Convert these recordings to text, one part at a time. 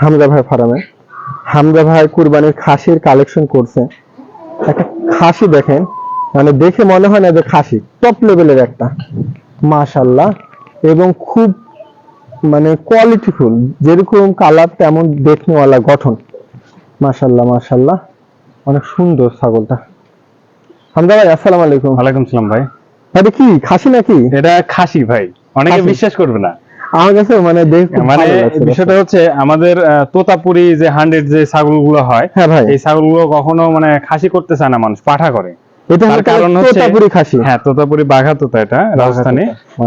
হামজা ভাই ফার্মে। হামজা ভাই কুরবানির খাসির কালেকশন করছে। একটা খাসি দেখেন মানে দেখে মনে হয় না যে খাসি টপ লেভেলের একটা। মাশাল্লাহ এবং খুব মানে কোয়ালিটিফুল যেরকম কালার তেমন দেখনেওয়ালা গঠন। মাশাল্লাহ মাশাল্লাহ অনেক সুন্দর ছাগলটা। হামজা ভাই আসসালামু আলাইকুম। ওয়ালাইকুম সালাম ভাই। এটা কি খাসি নাকি? এটা খাসি ভাই অনেকে বিশ্বাস করবে না। আমার কাছে মানে মানে বিষয়টা হচ্ছে আমাদের তোতাপুরি যে হান্ড্রেড যে ছাগলগুলো হয় হ্যাঁ ভাই। এই ছাগলগুলো কখনো মানে খাসি করতে চায় না মানুষ পাঠা করে। কারণ হচ্ছে খাসি। হ্যাঁ তোতাপুরি বাঘা তোতা এটা রাজস্থানে।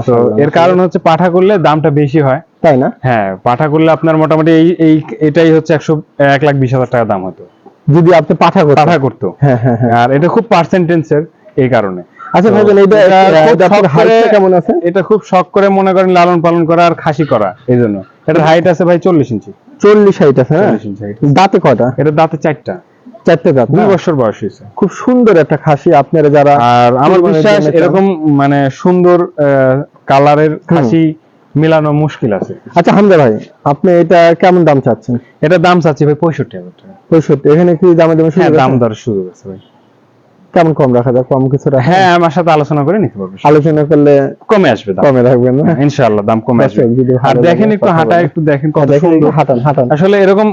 তো এর কারণ হচ্ছে পাঠা করলে দামটা বেশি হয়। তাই না? হ্যাঁ পাঠা করলে আপনার মোটামুটি এই এই এটাই হচ্ছে একশো এক লাখ বিশ হাজার টাকা দাম হতো। যদি আপনি পাঠা পাঠা করতো। হ্যাঁ হ্যাঁ হ্যাঁ। আর এটা খুব পার্সেন্টেন্সের এই কারণে। আচ্ছা তো ভাই এটা এটা খুব শখ হাইটটা কেমন আছে? এটা খুব শখ করে মনে করেন লালন পালন করা আর খাসি করা এই জন্য। এটার হাইট আছে ভাই চল্লিশ ইঞ্চি। চল্লিশ হাইট আছে। দাঁতে কয়টা? এটা দাঁতে চারটা। চারটে দাঁত দুই বছর বয়স হয়েছে। খুব সুন্দর একটা খাসি আপনারা যারা আর আমার বিশ্বাস এরকম মানে সুন্দর কালারের খাসি মিলানো মুশকিল আছে। আচ্ছা হামদা ভাই আপনি এটা কেমন দাম চাচ্ছেন? এটা দাম চাচ্ছি ভাই পঁয়ষট্টি হাজার টাকা। পঁয়ষট্টি এখানে কি দামে দামে হ্যাঁ দাম দর শুরু আছে ভাই। কেমন কম রাখা যায়? কম কিছু রাখা হ্যাঁ আমার সাথে আলোচনা করে নিতে পারবে আলোচনা করলে কমে আসবে দাম। কমে রাখবেন না? ইনশাআল্লাহ দাম কমে আসবে। আর দেখেন একটু হাঁটা একটু দেখেন কত সুন্দর। হাঁটান হাঁটান। আসলে এরকম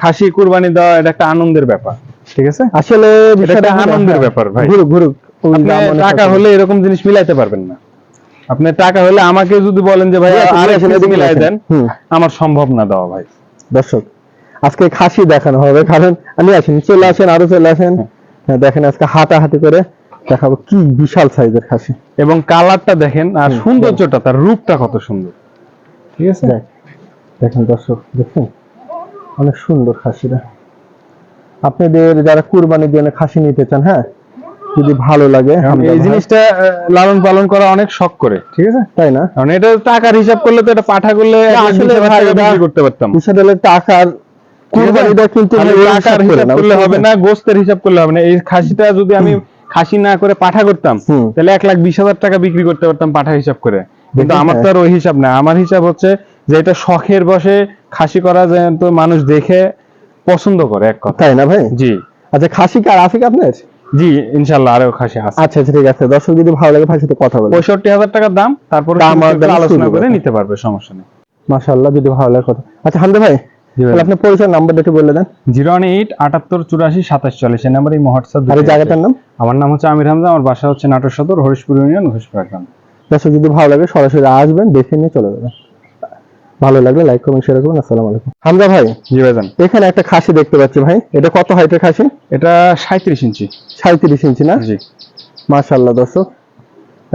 খাসি কুরবানি দেওয়া এটা একটা আনন্দের ব্যাপার ঠিক আছে? আসলে এটা বিষয়টা আনন্দের হ্যাঁ, ব্যাপার ভাই। ঘুরুক ঘুরুক টাকা হলে এরকম জিনিস মিলাইতে পারবেন না। আপনি টাকা হলে আমাকে যদি বলেন যে ভাই আর মিলাই দেন আমার সম্ভব না দেওয়া ভাই। দর্শক আজকে খাসি দেখানো হবে কারণ আমি আসেন চলে আসেন আরও চলে আসেন। হ্যাঁ, দেখেন আজকে হাঁটাহাঁটি করে দেখাবো কি বিশাল সাইজের খাসি। এবং কালারটা দেখেন আর সৌন্দর্যটা তার রূপটা কত সুন্দর। ঠিক আছে? দেখেন দর্শক দেখুন অনেক সুন্দর খাসিরা আপনাদের যারা কুরবানির জন্য খাসি নিতে চান হ্যাঁ যদি ভালো লাগে এই জিনিসটা লালন পালন করা অনেক শখ করে ঠিক আছে? তাই না? কারণ এটা টাকার হিসাব করলে তো এটা পাঠা করলে আসলে করতে পারতাম। টাকার কুরবানিটা কিন্তু খালি ভাই ওই টাকার হিসাব করে হিসাব না, করলে হবে না গোস্তের হিসাব করলে হবে না। এই খাসিটা যদি আমি খাসি না করে পাঠা করতাম তাহলে এক লাখ বিশ হাজার টাকা বিক্রি করতে পারতাম পাঠা হিসাব করে। কিন্তু আমার তো আর ওই হিসাব না আমার হিসাব হচ্ছে যে এটা শখের বসে খাসি করা যায় তো মানুষ দেখে পছন্দ করে এক কথা। তাই না ভাই? জি। আচ্ছা খাসি কার? আছে কি আপনার? জি ইনশাল্লাহ আরও খাসি আছে। আচ্ছা আচ্ছা, ঠিক আছে। দর্শক যদি ভালো লাগে সাথে কথা বলে পঁয়ষট্টি হাজার টাকার দাম তারপরে আলোচনা করে। নিতে পারবে সমস্যা নেই। মাশাআল্লাহ যদি ভালো লাগে কথা। আচ্ছা হামদা ভাই আপনি পরিচয় নাম্বারটা একটু বলে দেন। জিরো ওয়ান এইট আটাত্তর চুরাশি সাতাশ চল্লিশ এই নাম্বার এই হোয়াটসঅ্যাপ আর জায়গাটার নাম? আমার নাম হচ্ছে আমির হামজা আমার বাসা হচ্ছে নাটোর সদর হরিশপুর ইউনিয়ন ঘোষপাড়া গ্রাম দর্শক যদি ভালো লাগে সরাসরি আসবেন দেখে নিয়ে চলে যাবেন। ভালো লাগলে লাইক কমেন্ট শেয়ার করবেন আসসালামু আলাইকুম। হামদা ভাই জি ভাইজান এখানে একটা খাসি দেখতে পাচ্ছি ভাই। এটা কত হাইটের খাসি? এটা সাঁত্রিশ ইঞ্চি। সাঁত্রিশ ইঞ্চি না? জি। মাশাআল্লাহ দর্শক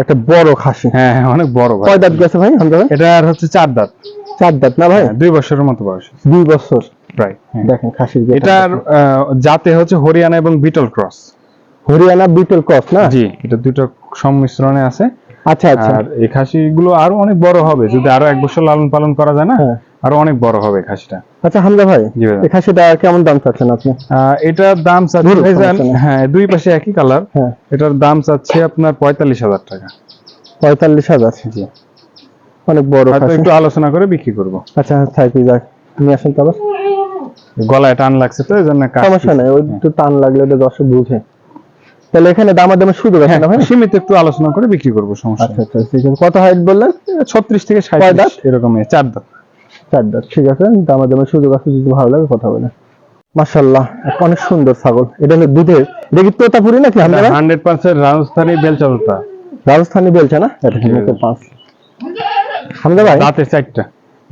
একটা বড় খাসি। হ্যাঁ হ্যাঁ অনেক বড় ভাই। কয় দাঁত গেছে ভাই হামদা ভাই? এটা আর হচ্ছে চার দাঁত। চার দাঁত না ভাই? হ্যাঁ, দুই বছরের মতো বয়স দুই বছর। হ্যাঁ। দেখেন খাসির এটার জাতে হচ্ছে হরিয়ানা এবং বিটল ক্রস। হরিয়ানা বিটল ক্রস না? জি এটা দুটো সংমিশ্রণে আছে। আচ্ছা আচ্ছা। আর এই খাসিগুলো আরও অনেক বড় হবে। যদি আরও এক বছর লালন পালন করা যায় না হ্যাঁ। আরও অনেক বড় হবে খাসিটা। আচ্ছা হামদা ভাই। এই খাসিটা কেমন দাম চাচ্ছেন আপনি? এটার দাম চাচ্ছে। হ্যাঁ দুই পাশে একই কালার। হ্যাঁ। এটার দাম চাচ্ছে আপনার পঁয়তাল্লিশ হাজার টাকা। পঁয়তাল্লিশ হাজার। জি। অনেক বড় হয়তো একটু আলোচনা করে বিক্রি করব। আচ্ছা তুই যাক। তুমি আসেন তবে গলায় টান লাগছে তো এই জন্য কাটছি। সমস্যা নেই ওই একটু টান লাগলে ওটা দর্শক বুঝে। তাহলে এখানে দামাদামের সুযোগ আছে হ্যাঁ, না ভাই? সীমিত একটু আলোচনা করে বিক্রি করব সমস্যা আচ্ছা আচ্ছা ঠিক আছে কত হাইট বললেন? ছত্রিশ থেকে কয় ষাট দাঁত? এরকম চার দাঁত। চার দাঁত ঠিক আছে দাম দামাদামের সুযোগ আছে যদি ভালো লাগে কথা বলে মাশাল্লাহ অনেক সুন্দর ছাগল। এটা হলো দুধের এটা কি তোতাপুরি নাকি আমরা হান্ড্রেড পার্সেন্ট রাজস্থানী বেলচালতা। রাজস্থানি বলছে না? এটা জি, তো পাঁচ? হামদা ভাই? দাঁতে চারটা।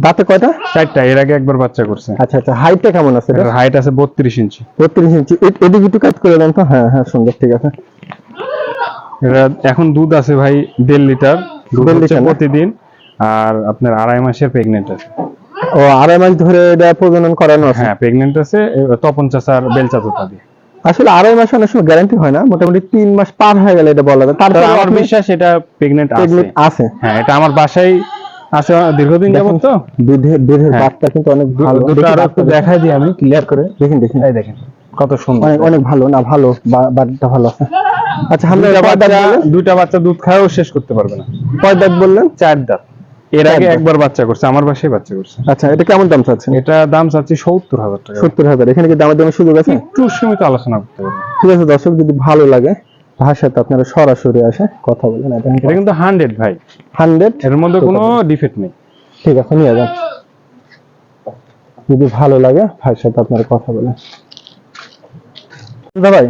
দাঁতে কয়টা? চারটা এর আগে একবার বাচ্চা করছে। আচ্ছা আচ্ছা হাইটটা কেমন আছে এটার হাইট আছে বত্রিশ ইঞ্চি। বত্রিশ ইঞ্চি। এ- এদিকে একটু কাজ করে দেন তো। হ্যাঁ হ্যাঁ সুন্দর ঠিক আছে। এটা এখন দুধ আছে ভাই দেড় লিটার। দুধ হচ্ছে প্রতিদিন। আর আপনার আড়াই মাসের প্রেগনেন্ট আছে। ও আড়াই মাস ধরে এটা প্রজনন করানো আছে? হ্যাঁ প্রেগনেন্ট আছে তপন চাচার বেলচালতা দিয়ে আসলে আড়াই মাস অনেক সময় গ্যারান্টি হয় না মোটামুটি তিন মাস পার হয়ে গেলে এটা বলা যায়। তারপরে আমার বিশ্বাস এটা প্রেগনেন্ট আছে। হ্যাঁ এটা আমার বাসায় আছে দীর্ঘদিন যাবত তো? দুধের দুধের হ্যাঁ। বাচ্চা কিন্তু অনেক ভালো। দুটো দেখি একটু দেখাই দিই আমি ক্লিয়ার করে। দেখেন দেখেন। এই দেখেন কত সুন্দর। অনেক অনেক ভালো না ভালো বাচ্চাটা ভালো। আছে আচ্ছা আমরা দুইটা বাচ্চা দুইটা বাচ্চা দুধ খাওয়াও শেষ করতে পারবে না। কয় দাঁত বললেন? চার দাঁত। এর আগে একবার বাচ্চা করছে আমার বাসায় বাচ্চা করছে। আচ্ছা এটা কেমন দাম চাচ্ছেন? এটা দাম চাচ্ছি সত্তর হাজার টাকা। সত্তর হাজার। এখানে কি দামের দামের সুযোগ আছে? একটু সীমিত আলোচনা করতে পারব ঠিক আছে দর্শক যদি ভালো লাগে সাথে আপনারা সরাসরি আসে কথা বলেন এটা কিন্তু হান্ড্রেড ভাই। হান্ড্রেড এর মধ্যে কোনো ডিফেক্ট নেই। ঠিক আছে নিয়ে যান। যদি ভালো লাগে ভাইয়ের সাথে আপনারা কথা বলেন। দাদা ভাই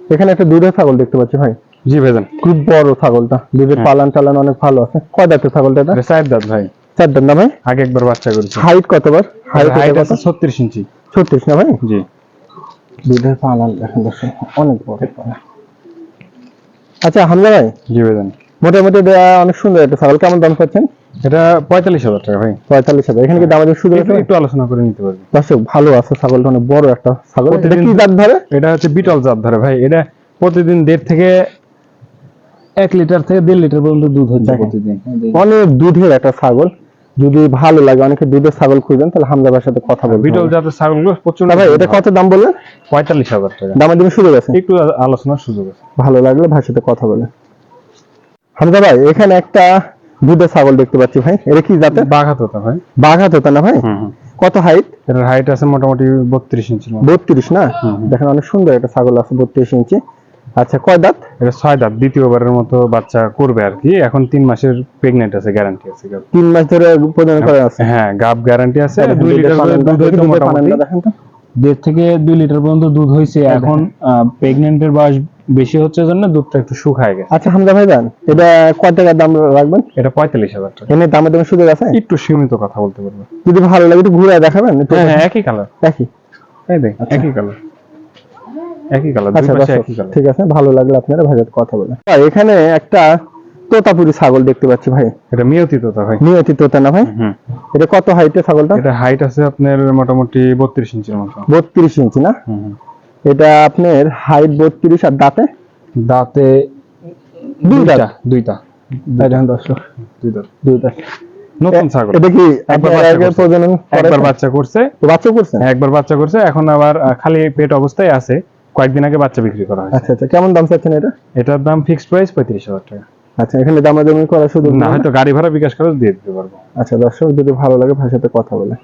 এখানে একটা দুধের ছাগল দেখতে পাচ্ছি ভাই। জি ভাইজান। খুব বড় ছাগলটা। দুধের হ্যাঁ। পালান টালান অনেক ভালো আছে। কয় দাঁতের ছাগলটা এটা? চার দাঁত ভাই। চার দাঁত না ভাই? আগে একবার বাচ্চা করেছে। হাইট কতবার হাইট কত আছে ছত্রিশ ইঞ্চি। ছত্রিশ না ভাই? জি। দুধের পালান দেখেন অনেক বড়। আচ্ছা হামজা ভাই? জি ভাই মোটামুটি অনেক সুন্দর একটা ছাগল। কেমন দাম পাচ্ছেন এটা পঁয়তাল্লিশ হাজার টাকা ভাই। পঁয়তাল্লিশ হাজার। এখানে কি দামের সুযোগ একটু আলোচনা করে নিতে পারবে। দর্শক ভালো আছে ছাগলটা অনেক বড় একটা ছাগল। এটা কি জাত ধরে? এটা হচ্ছে বিটল জাত ধরে ভাই। এটা প্রতিদিন দেড় থেকে এক লিটার থেকে দেড় লিটার পর্যন্ত দুধ হচ্ছে প্রতিদিন। অনেক দুধের একটা ছাগল। যদি ভালো লাগে অনেকে দুধের ছাগল খুঁজবেন তাহলে হামজা ভাইয়ের সাথে কথা বলবেন বিটল জাতের ছাগলগুলো প্রচণ্ড ভাই এটা কত দাম বললেন? পঁয়তাল্লিশ হাজার টাকা। দামের দিকে সুযোগ আছে? একটু আলোচনার সুযোগ আছে। ভালো লাগলে ভাইয়ের সাথে কথা বলে। হামজা ভাই এখানে একটা দুধের ছাগল দেখতে পাচ্ছি ভাই। এটা কি জাতের? বাঘাত হতো ভাই। বাঘাত হতো না ভাই? কত হাইট এটার হাইট আছে মোটামুটি বত্রিশ ইঞ্চি মতো। বত্রিশ না? হুম, হুম। দেখেন অনেক সুন্দর একটা ছাগল আছে বত্রিশ ইঞ্চি। আচ্ছা কয় দাঁত? এটা ছয় দাঁত দ্বিতীয়বারের মতো বাচ্চা করবে আর কি। এখন তিন মাসের প্রেগনেন্ট আছে গ্যারান্টি আছে তিন মাস ধরে প্রজনন করে আছে? হ্যাঁ গাব গ্যারান্টি আছে। দুই লিটার দুধ হইতো মোটামুটি। দেখেন তো। দেড় থেকে দুই লিটার পর্যন্ত দুধ হয়েছে এখন প্রেগনেন্টের বয়স বেশি হচ্ছে জন্য দুধটা একটু শুকায় গেছে। আচ্ছা হামজা ভাই যান এটা কয় টাকার দাম রাখবেন? এটা পঁয়তাল্লিশ হাজার টাকা। এনে দামের দামে সুযোগ আছে? একটু সীমিত কথা বলতে পারব যদি ভালো লাগে একটু ঘুরে দেখাবেন হ্যাঁ হ্যাঁ একই কালার একই। দেখ একই কালার একই কালার দুই আচ্ছা পাশে একই কালার ঠিক আছে ভালো লাগলে আপনারা ভাইয়ের কথা ভাই, এখানে একটা তোতাপুরি ছাগল দেখতে পাচ্ছি ভাই। এটা মিয়তি তোতা ভাই। নিয়তি তোতা না ভাই? এটা কত হাইটে ছাগলটা? এটা হাইট আছে আপনার মোটামুটি বত্রিশ ইঞ্চির মতো। বত্রিশ ইঞ্চি না। এটা আপনার হাইট বত্রিশ আর দাঁতে? দাঁতে দুই দুইটা। দুইটা। এই দেখেন দর্শক দুই দাঁত। দুই দাঁত। নতুন ছাগল। এটা কি একবার বাচ্চা করছে। প্রজনন একবার বাচ্চা করছে। বাচ্চা করছেন? একবার বাচ্চা করছে এখন আবার খালি পেট অবস্থায় আছে। কয়েকদিন আগে বাচ্চা বিক্রি করা হয়েছে। আচ্ছা আচ্ছা কেমন দাম চাচ্ছেন এটা? এটার দাম ফিক্সড প্রাইস পঁয়ত্রিশ হাজার টাকা। আচ্ছা এখানে দামাদামি করা শুধু না? হয়তো গাড়ি ভাড়া বিকাশ করে দিয়ে দিতে পারব। আচ্ছা দর্শক যদি ভালো লাগে ভাষাতে সাথে কথা বলে।